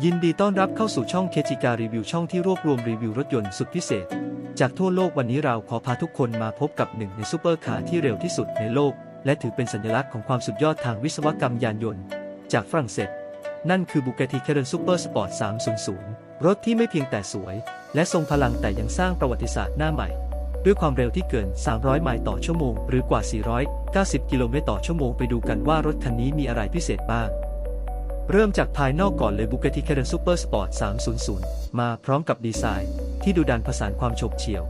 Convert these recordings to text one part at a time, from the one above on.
ยินดีต้อนรับเข้าสู่ช่องเคจิการีวิวช่องที่รวบรวมรีวิวรถยนต์สุดพิเศษ จากทั่วโลกวันนี้เราขอพาทุกคนมาพบกับหนึ่งในซูเปอร์คาร์ที่เร็วที่สุดในโลก และถือเป็นสัญลักษณ์ของความสุดยอดทางวิศวกรรมยานยนต์ จากฝรั่งเศส นั่นคือ Bugatti Chiron Super Sport 300 รถที่ไม่เพียงแต่สวย และทรงพลังแต่ยังสร้างประวัติศาสตร์หน้าใหม่ ด้วยความเร็วที่เกิน 300 ไมล์ต่อชั่วโมง หรือกว่า 490 กิโลเมตรต่อชั่วโมงไปดูกันว่ารถคันนี้มีอะไรพิเศษบ้าง เริ่มจากภายนอกก่อนเลย Bugatti Chiron Super Sport 300 มาพร้อมกับดีไซน์ ที่ดูดันผสานความโฉบเฉี่ยว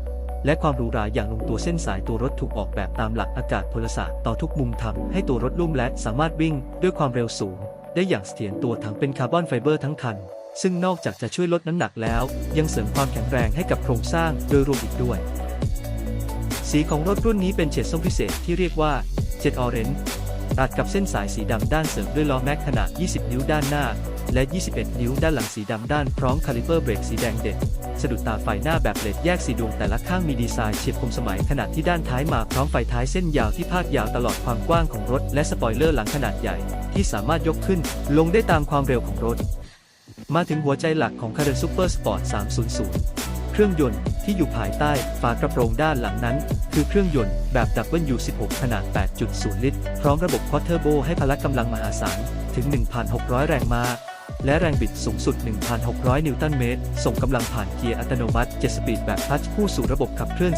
และความหรูหราอย่างลงตัวเส้นสายตัวรถถูกออกแบบตามหลักอากาศพลศาสตร์ต่อทุกมุมทำให้ตัวรถลุ่มและสามารถวิ่งด้วยความเร็วสูง ได้อย่างเสถียรตัวถังเป็นคาร์บอนไฟเบอร์ทั้งคัน ซึ่งนอกจากจะช่วยลดน้ำหนักแล้ว ยังเสริมความแข็งแรงให้กับโครงสร้างโดยรวมอีกด้วย สีของรถรุ่นนี้เป็นเฉดส้มพิเศษที่เรียกว่าเจ็ดออเรนจ์ ตัดกับเส้นสายสีดำด้านเสริมด้วยล้อแม็กขนาด 20 นิ้วด้านหน้า และ 21 นิ้วด้านหลังสีดำด้านพร้อมคาลิเปอร์เบรกสีแดงเด่นสะดุดตาไฟหน้าแบบเลดแยกสีดวงแต่ละข้างมีดีไซน์เฉียบคมสมัยขนาดที่ด้านท้ายมาพร้อมไฟท้ายเส้นยาวที่พาดยาวตลอดความกว้างของรถ และสปอยเลอร์หลังขนาดใหญ่ ที่สามารถยกขึ้น ลงได้ตามความเร็วของรถ มาถึงหัวใจหลักของ c a r e n Super Sport 300 เครื่องยนต์ที่อยู่ภายใต้ฝากระโปรงด้านหลังนั้น คือเครื่องยนต์แบบ W16 ขนาด 8.0 ลิตร พร้อมระบบควอเทอร์โบให้พละกำลังมหาศาลถึง 1,600 แรงม้าและแรงบิดสูงสุด 1,600 นิวตันเมตร ส่งกำลังผ่านเกียร์อัตโนมัติ 7 สปีดแบบคลัชคู่สู่ระบบขับเคลื่อน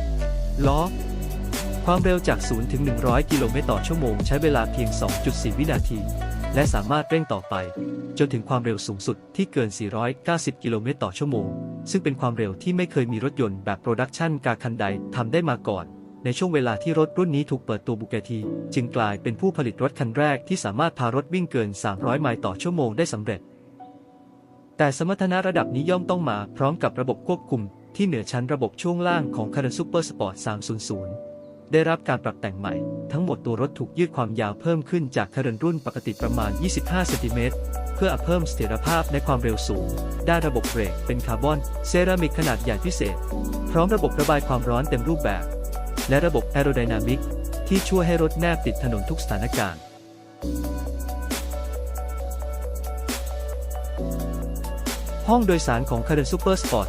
4ล้อ ความเร็วจาก 0 ถึง 100 กิโลเมตรต่อชั่วโมง ใช้เวลาเพียง 2.4 วินาที และสามารถเร่งต่อไป จนถึงความเร็วสูงสุดที่เกิน 490 กิโลเมตรต่อชั่วโมง ซึ่งเป็นความเร็วที่ไม่เคยมีรถยนต์แบบโปรดักชันการคันใดทำได้มาก่อน ในช่วงเวลาที่รถรุ่นนี้ถูกเปิดตัวบุก a ทีจึงกลายเป็นผู้ผลิตรถคันแรกที่สามารถพารถวิ่งเกิน 300 ไมล์ต่อชั่วโมงได้สำเร็จ แต่สมรรถนะระดับนี้ย่อมต้องมาพร้อมกับระบบควบคุมที่เหนือชั้นระบบช่วงล่างของ c a r e n Super Sport 300 ได้รับการปรับแต่งใหม่ ทั้งหมดตัวรถถูกยืดความยาวเพิ่มขึ้นจาก c a r e n รุ่นปกติประมาณ 25เซนติเมตรเพื่อเพิ่มเสถียรภาพในความเร็วสูง ด้านระบบเบรกเป็นคาร์บอนเซรามิกขนาดใหญ่พิเศษ พร้อมระบบระบายความร้อนเต็มรูปแบบ และระบบแอโรไดนามิกที่ช่วยให้รถแนบติดถนนทุกสถานการณ์ห้องโดยสารของ c a r e n Super Sport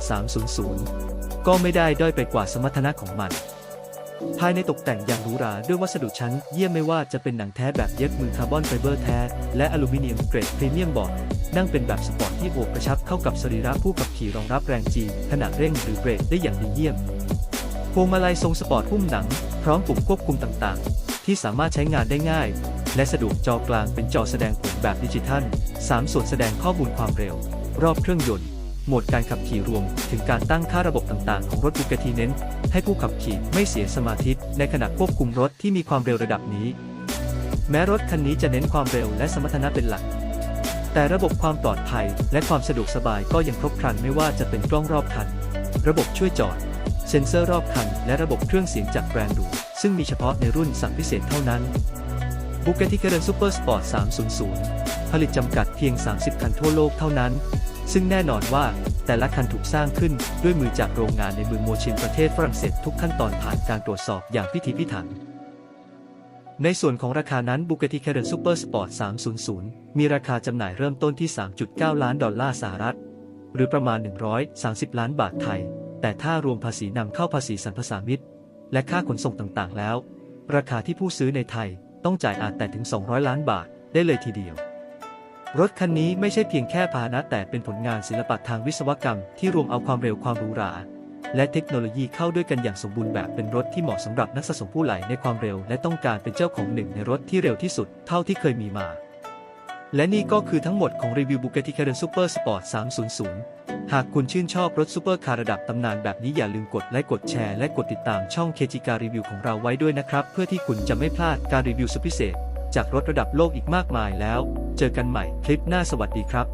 300 ก็ไม่ได้ด้อยไปกว่าสมรรถนะของมัน ภายในตกแต่งอย่างหรูหราด้วยวัสดุชั้น เยี่ยมไม่ว่าจะเป็นหนังแท้แบบเย็บมือคาร์บอนไฟเบอร์แท้ และอลูมิเนียมเกรดพรีเมียมบอร์ดนั่งเป็นแบบสปอร์ตที่โอบกระชับเข้ากับสรีระผู้ขับขี่รองรับแรงจีขณะเร่งหรือเบรกได้อย่างดีเยี่ยมพวงมาลัยทรงสปอร์ตหุ้มหนัง พร้อมปุ่มควบคุมต่างๆ ที่สามารถใช้งานได้ง่าย และสะดวกจอกลางเป็นจอแสดงผลแบบดิจิทัล 3 ส่วนแสดงข้อมูลความเร็ว รอบเครื่องยนต์ โหมดการขับขี่รวม ถึงการตั้งค่าระบบต่างๆ ของรถบูกทีเน้น ให้ผู้ขับขี่ไม่เสียสมาธิในขณะควบคุมรถที่มีความเร็วระดับนี้ แม้รถคันนี้จะเน้นความเร็วและสมรรถนะเป็นหลัก แต่ระบบความปลอดภัยและความสะดวกสบายก็ยังครบครันไม่ว่าจะเป็นกล้องรอบคัน ระบบช่วยจอด เซ็นเซอร์รอบคัน และระบบเครื่องเสียงจากแบรนด์หรูซึ่งมีเฉพาะในรุ่นสั่งพิเศษเท่านั้น Bugatti Chiron Super Sport 300 ผลิตจำกัดเพียง 30 คันทั่วโลกเท่านั้น ซึ่งแน่นอนว่าแต่ละคันถูกสร้างขึ้นด้วยมือจากโรงงานในเมืองโมชินประเทศฝรั่งเศสทุกขั้นตอนผ่านการตรวจสอบอย่างพิถีพิถัน ในส่วนของราคานั้น Bugatti Chiron Super Sport 300 มีราคาจำหน่ายเริ่มต้นที่ 3.9 ล้านดอลลาร์สหรัฐ หรือประมาณ 130 ล้านบาทไทย แต่ถ้ารวมภาษีนำเข้าภาษีสรรพสามิตและค่าขนส่งต่างๆ แล้ว ราคาที่ผู้ซื้อในไทยต้องจ่ายอาจแต่ถึง 200 ล้านบาทได้เลยทีเดียว รถคันนี้ไม่ใช่เพียงแค่พาหนะแต่เป็นผลงานศิลปะทางวิศวกรรมที่รวมเอาความเร็วความหรูหราและเทคโนโลยีเข้าด้วยกันอย่างสมบูรณ์แบบเป็นรถที่เหมาะสำหรับนักสะสมผู้ไหลในความเร็ว และต้องการเป็นเจ้าของหนึ่งในรถที่เร็วที่สุดเท่าที่เคยมีมา และนี่ก็คือทั้งหมดของรีวิว Bugatti Chiron Super Sport 300 หากคุณชื่นชอบรถซูเปอร์คาร์ระดับตำนานแบบนี้อย่าลืมกดไลค์กดแชร์และกดติดตามช่องเคจิการรีวิวของเราไว้ด้วยนะครับ เพื่อที่คุณจะไม่พลาดการรีวิวสุดพิเศษ จากรถระดับโลกอีกมากมายแล้ว เจอกันใหม่คลิปหน้าสวัสดีครับ